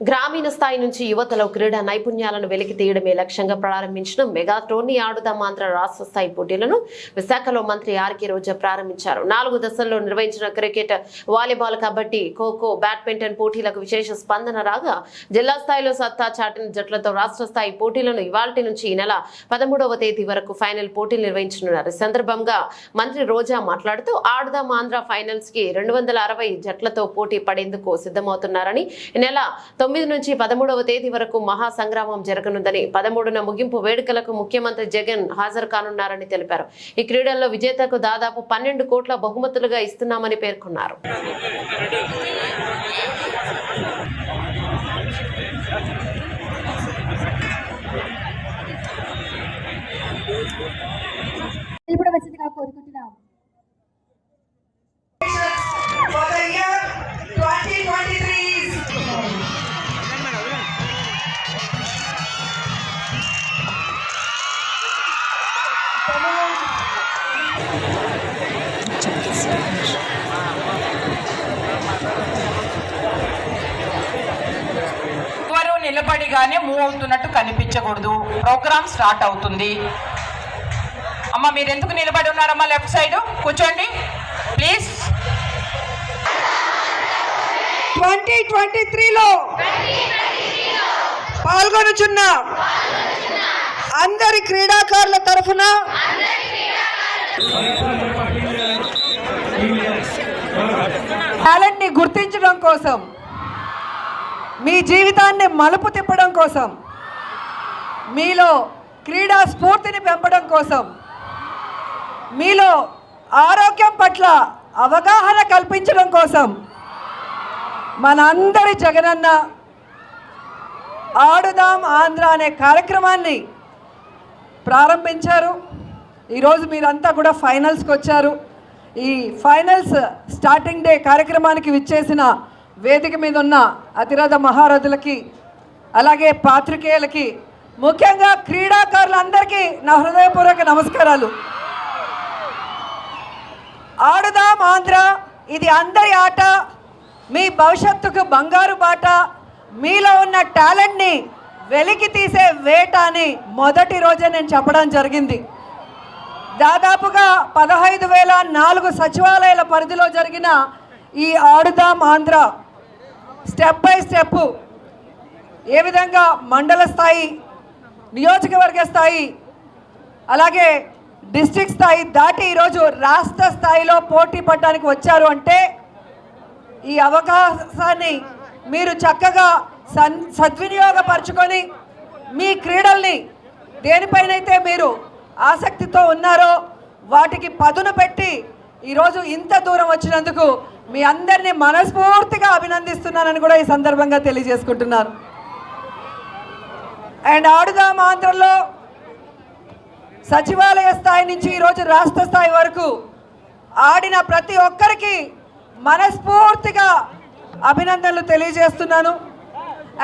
గ్రామీణ స్థాయి నుంచి యువతలో క్రీడా నైపుణ్యాలను వెలికి తీయడమే లక్ష్యంగా ప్రారంభించిన మెగా టోర్నీ ఆడుదాం ఆంధ్ర రాష్ట్ర స్థాయి పోటీలను విశాఖలో మంత్రి ఆర్కే రోజా ప్రారంభించారు. నాలుగు దశల్లో నిర్వహించిన cricket volleyball kabaddi kho kho badminton పోటీలకు విశేష స్పందన రాగా జిల్లా స్థాయిలో సత్తా చాటిన జట్లతో రాష్ట్ర స్థాయి పోటీలను ఇవాల్టి నుంచి ఈ నెల పదమూడవ తేదీ వరకు ఫైనల్ పోటీలు నిర్వహించనున్నారు. ఈ సందర్భంగా మంత్రి రోజా మాట్లాడుతూ ఆడుదాం ఆంధ్ర ఫైనల్స్కి రెండు వందల అరవై జట్లతో పోటీ పడేందుకు సిద్ధమవుతున్నారని ఈ నెల తొమ్మిది నుంచి పదమూడవ తేదీ వరకు మహా సంగ్రామం జరగనుందని పదమూడున ముగింపు వేడుకలకు ముఖ్యమంత్రి జగన్ హాజరు కానున్నారని తెలిపారు. ఈ క్రీడల్లో విజేతకు దాదాపు పన్నెండు కోట్ల బహుమతులుగా ఇస్తున్నామని పేర్కొన్నారు. నిలబడవలసిందిగా కోరుకుంటున్నాం ఎవరు నిలబడిగానే మూవ్ అవుతున్నట్టు కనిపించకూడదు. ప్రోగ్రామ్ స్టార్ట్ అవుతుంది. అమ్మ మీరు ఎందుకు నిలబడి ఉన్నారమ్మా లెఫ్ట్ సైడ్? కూర్చోండి. ప్లీజ్. ట్వంటీ ట్వంటీ త్రీలో పాల్గొనుచున్నా. అందరి క్రీడాకారుల తరఫున టాలెంట్ని గుర్తించడం కోసం మీ జీవితాన్ని మలుపు తిప్పడం కోసం మీలో క్రీడా స్ఫూర్తిని పెంపడం కోసం మీలో ఆరోగ్యం పట్ల అవగాహన కల్పించడం కోసం మనందరి జగనన్న ఆడుదాం ఆంధ్ర అనే కార్యక్రమాన్ని ప్రారంభించారు. ఈరోజు మీరంతా కూడా ఫైనల్స్కి వచ్చారు. ఈ ఫైనల్స్ స్టార్టింగ్ డే కార్యక్రమానికి విచ్చేసిన వేదిక మీద ఉన్న అతిరథ మహారథులకి అలాగే పాత్రికేయులకి ముఖ్యంగా క్రీడాకారులందరికీ నా హృదయపూర్వక నమస్కారాలు. ఆడుదాం ఆంధ్ర ఇది అందరి ఆట. మీ భవిష్యత్తుకు బంగారు బాట. మీలో ఉన్న టాలెంట్ని వెలికి తీసే వేట అని మొదటి రోజే నేను చెప్పడం జరిగింది. దాదాపుగా పదహైదు వేల నాలుగు సచివాలయాల పరిధిలో జరిగిన ఈ Aadudam Andhra step by step ఏ విధంగా మండల స్థాయి నియోజకవర్గ స్థాయి అలాగే డిస్టిక్ స్థాయి దాటి ఈరోజు రాష్ట్ర స్థాయిలో పోటీ పడడానికి వచ్చారు అంటే ఈ అవకాశాన్ని మీరు చక్కగా సన్ సద్వినియోగపరచుకొని మీ క్రీడల్ని దేనిపైనైతే మీరు ఆసక్తితో ఉన్నారో వాటికి పదును పెట్టి ఈరోజు ఇంత దూరం వచ్చినందుకు మీ అందరినీ మనస్ఫూర్తిగా అభినందిస్తున్నానని కూడా ఈ సందర్భంగా తెలియజేసుకుంటున్నాను. అండ్ ఆడుదాం ఆంధ్రలో సచివాలయ స్థాయి నుంచి ఈరోజు రాష్ట్ర స్థాయి వరకు ఆడిన ప్రతి ఒక్కరికి మనస్ఫూర్తిగా అభినందనలు తెలియజేస్తున్నాను.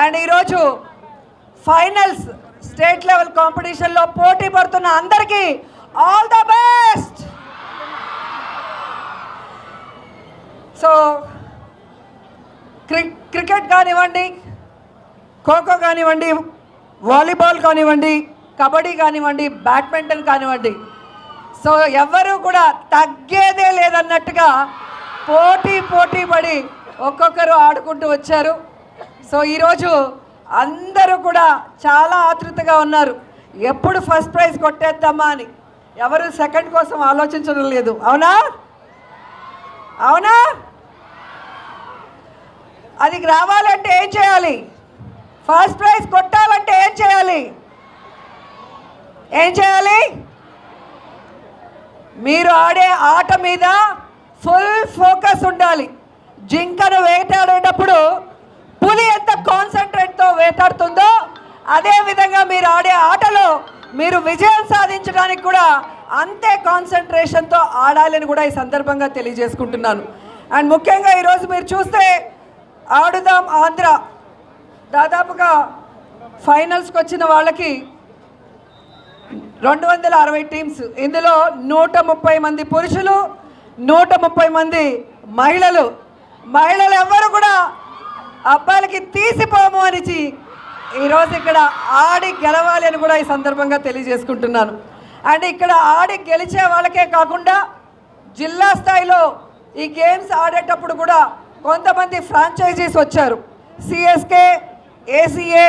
అండ్ ఈరోజు ఫైనల్స్ స్టేట్ లెవెల్ కాంపిటీషన్లో పోటీ పడుతున్న అందరికీ ఆల్ ద బెస్ట్! సో క్రి క్రికెట్ కానివ్వండి ఖోఖో కానివ్వండి వాలీబాల్ కానివ్వండి కబడ్డీ కానివ్వండి బ్యాడ్మింటన్ కానివ్వండి. సో ఎవ్వరూ కూడా తగ్గేదే లేదన్నట్టుగా పోటీ పోటీ పడి ఒక్కొక్కరు ఆడుకుంటూ వచ్చారు. సో ఈరోజు అందరూ కూడా చాలా ఆతృతగా ఉన్నారు. ఎప్పుడు ఫస్ట్ ప్రైజ్ కొట్టేద్దామా అని. ఎవరు సెకండ్ కోసం ఆలోచించడం లేదు. అవునా? అవునా? అది రావాలంటే ఏం చేయాలి? ఫస్ట్ ప్రైజ్ కొట్టాలంటే ఏం చేయాలి? ఏం చేయాలి? మీరు ఆడే ఆట మీద ఫుల్ ఫోకస్ ఉండాలి. జింకను వేటాడేటప్పుడు పులి ఎంత కాన్సన్ట్రేట్తో వేటాడుతుందో అదే విధంగా మీరు ఆడే ఆటలో మీరు విజయం సాధించడానికి కూడా అంతే కాన్సన్ట్రేషన్తో ఆడాలని కూడా ఈ సందర్భంగా తెలియజేసుకుంటున్నాను. అండ్ ముఖ్యంగా ఈరోజు మీరు చూస్తే ఆడుదాం ఆంధ్ర. దాదాపుగా ఫైనల్స్కి వచ్చిన వాళ్ళకి రెండు వందల అరవై టీమ్స్ ఇందులో నూట ముప్పై మంది పురుషులు నూట ముప్పై మంది మహిళలు. మహిళలు ఎవ్వరు కూడా అబ్బాయిలకి తీసిపోము అనిచి ఈరోజు ఇక్కడ ఆడి గెలవాలి అని కూడా ఈ సందర్భంగా తెలియజేసుకుంటున్నాను. అండ్ ఇక్కడ ఆడి గెలిచే వాళ్ళకే కాకుండా జిల్లా స్థాయిలో ఈ గేమ్స్ ఆడేటప్పుడు కూడా కొంతమంది ఫ్రాంచైజీస్ వచ్చారు. CSK ACA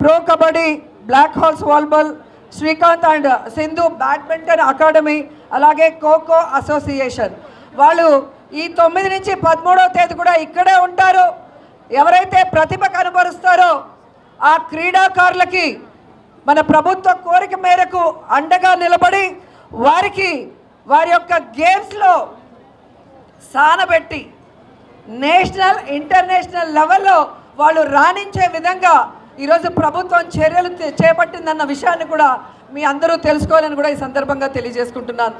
pro kabaddi Black Hawks volleyball Srikanth and Sindhu badminton academy అలాగే ఖోఖో అసోసియేషన్ వాళ్ళు ఈ తొమ్మిది నుంచి పదమూడవ తేదీ కూడా ఇక్కడే ఉంటారు. ఎవరైతే ప్రతిభ కనబరుస్తారో ఆ క్రీడాకారులకి మన ప్రభుత్వ కోరిక మేరకు అండగా నిలబడి వారికి వారి యొక్క గేమ్స్లో సానబెట్టి నేషనల్ ఇంటర్నేషనల్ లెవెల్లో వాళ్ళు రాణించే విధంగా ఈరోజు ప్రభుత్వం చర్యలు చే- చేపట్టిందన్న విషయాన్ని కూడా మీ అందరూ తెలుసుకోవాలని కూడా ఈ సందర్భంగా తెలియజేసుకుంటున్నాను.